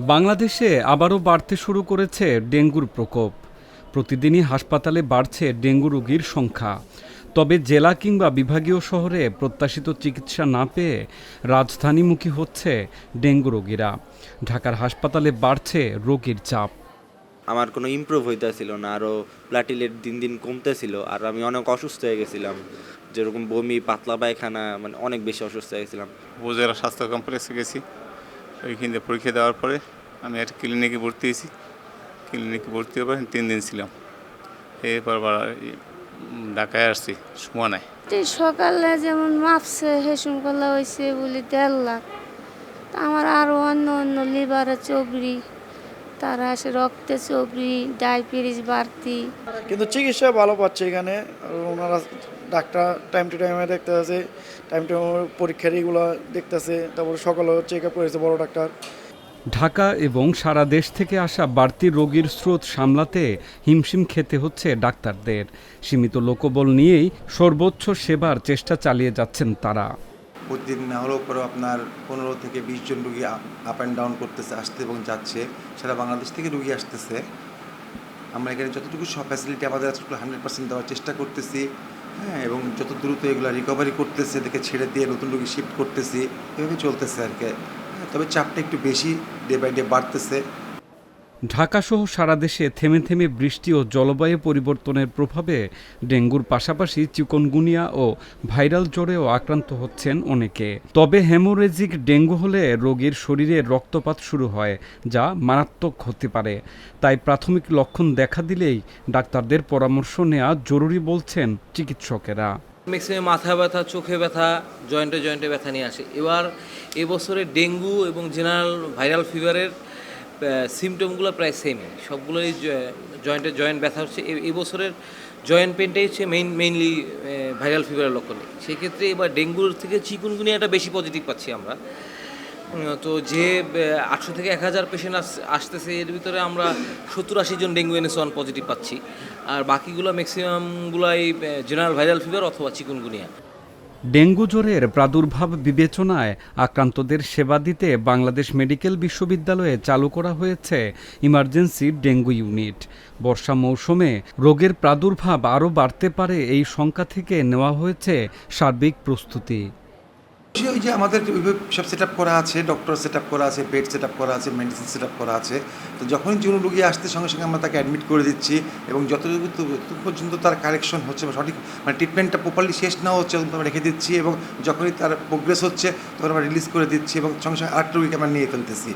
বাংলাদেশে আবারও বাড়তে শুরু করেছে ডেঙ্গুর প্রকোপ। প্রতিদিনই হাসপাতালে বাড়ছে ডেঙ্গু রোগীর সংখ্যা। তবে জেলা কিংবা বিভাগীয় শহরে প্রত্যাশিত চিকিৎসা না পেয়ে রাজধানীমুখী হচ্ছে ডেঙ্গু রোগীরা। ঢাকার হাসপাতালে বাড়ছে রোগীর চাপ। আমার কোনো ইমপ্রুভ হইতেছিল না আরও প্লাটিলেট দিন দিন কমতেছিল আর আমি অনেক অসুস্থ হয়ে গেছিলাম। যেরকম বমি পাতলা পায়খানা মানে অনেক বেশি অসুস্থ হয়ে গেছিলাম। উপজেলা স্বাস্থ্য কমপ্লেক্সে গেছি। ওইখানে পরীক্ষা দেওয়ার পরে আমি একটা ক্লিনিকে ভর্তি হয়েছি। ক্লিনিকে ভর্তি হওয়ার পরে তিন দিন ছিলাম। এরপর ঢাকায় আসছি সময় নাই। সকালে যেমন মাপছে, হেসুন করলে হয়েছে বলি দেড় লাখ। আমার আরও অন্য অন্য লিভারে চবড়ি তারা আসে রক্তে চবড়ি ডায়াবেটিস বাড়তি। কিন্তু চিকিৎসা ভালো পাচ্ছে এখানে ওনারা ডাক্তার টাইম টু টাইমে দেখতেছে টাইম টু পরীক্ষার এগুলো দেখতেছে তারপরে সকালেও চেক আপ করেছে বড় ডাক্তার। ঢাকা এবং সারা দেশ থেকে আসা বাড়তি রোগীর স্রোত সামলাতে হিমশিম খেতে হচ্ছে ডাক্তারদের। সীমিত লোকবল নিয়েই সর্বোচ্চ সেবার চেষ্টা চালিয়ে যাচ্ছেন তারা। প্রতিদিন না হলেও পরে আপনার পনেরো থেকে বিশ জন রুগী আপ অ্যান্ড ডাউন করতেছে আসতে এবং যাচ্ছে। সারা বাংলাদেশ থেকে রুগী আসতেছে। আমরা এখানে যতটুকু সব ফ্যাসিলিটি আমাদের হান্ড্রেড পার্সেন্ট দেওয়ার চেষ্টা করতেছি। হ্যাঁ এবং যত দ্রুত এগুলো রিকভারি করতেছে এদেরকে ছেড়ে দিয়ে নতুন রুগী শিফট করতেছি এভাবে চলতেছে আর কি। হ্যাঁ, তবে চাপটা একটু বেশি ডে বাই ডে বাড়তেছে। ঢাকাসহ সারা দেশে থেমে থেমে বৃষ্টি ও জলবায়ু পরিবর্তনের প্রভাবে ডেঙ্গুর পাশাপাশি চিকনগুনিয়া ও ভাইরাল জ্বরেও আক্রান্ত হচ্ছেন অনেকে। তবে হেমোরেজিক ডেঙ্গু হলে রোগীর শরীরে রক্তপাত শুরু হয়, যা মারাত্মক হতে পারে। তাই প্রাথমিক লক্ষণ দেখা দিলেই ডাক্তারদের পরামর্শ নেওয়া জরুরি বলছেন চিকিৎসকেরা। ম্যাক্সিমাম মাথা ব্যথা, চোখে ব্যথা জয়েন্টে জয়েন্টে ব্যথা নিয়ে আসে। এবার এবছরে ডেঙ্গু এবং জেনারেল ভাইরাল ফিভারের সিমটমগুলো প্রায় সেমই সবগুলোই জয়েন্টে জয়েন্ট ব্যথা হচ্ছে। এ- এবছরের জয়েন্ট পেনটাই হচ্ছে মেইন মেইনলি ভাইরাল ফিভারের লক্ষণ। সেক্ষেত্রে এবার ডেঙ্গুর থেকে চিকুনগুনিয়াটা বেশি পজিটিভ পাচ্ছি আমরা। তো যে আটশো থেকে এক হাজার পেশেন্ট আস, আসতেছে, এর ভিতরে আমরা সত্তর আশি জন ডেঙ্গু এনএস ওয়ান পজিটিভ পাচ্ছি। আর বাকিগুলো ম্যাক্সিমামগুলাই জেনারেল ভাইরাল ফিভার অথবা চিকুনগুনিয়া ডেঙ্গু জ্বরের প্রাদুর্ভাব বিবেচনায় আক্রান্তদের সেবা দিতে বাংলাদেশ মেডিকেল বিশ্ববিদ্যালয়ে চালু করা হয়েছে ইমার্জেন্সি ডেঙ্গু ইউনিট। বর্ষা মৌসুমে রোগের প্রাদুর্ভাব আরও বাড়তে পারে এই শঙ্কা থেকে নেওয়া হয়েছে সার্বিক প্রস্তুতি। ওই যে আমাদের সব সেট করা আছে ডক্টর সেট করা আছে বেড সেট করা আছে মেডিসিন সেট করা আছে, তো যখনই কোনো রুগী আসতে সঙ্গে সঙ্গে আমরা তাকে অ্যাডমিট করে দিচ্ছি এবং যতটুকু পর্যন্ত তার কারেকশন হচ্ছে বা সঠিক মানে ট্রিটমেন্টটা প্রপারলি শেষ না হচ্ছে আমরা রেখে দিচ্ছি এবং যখনই তার প্রোগ্রেস হচ্ছে তখন আমরা রিলিজ করে দিচ্ছি এবং সঙ্গে সঙ্গে আরেকটা রুগীকে আমরা নিয়ে ফেলতেছি।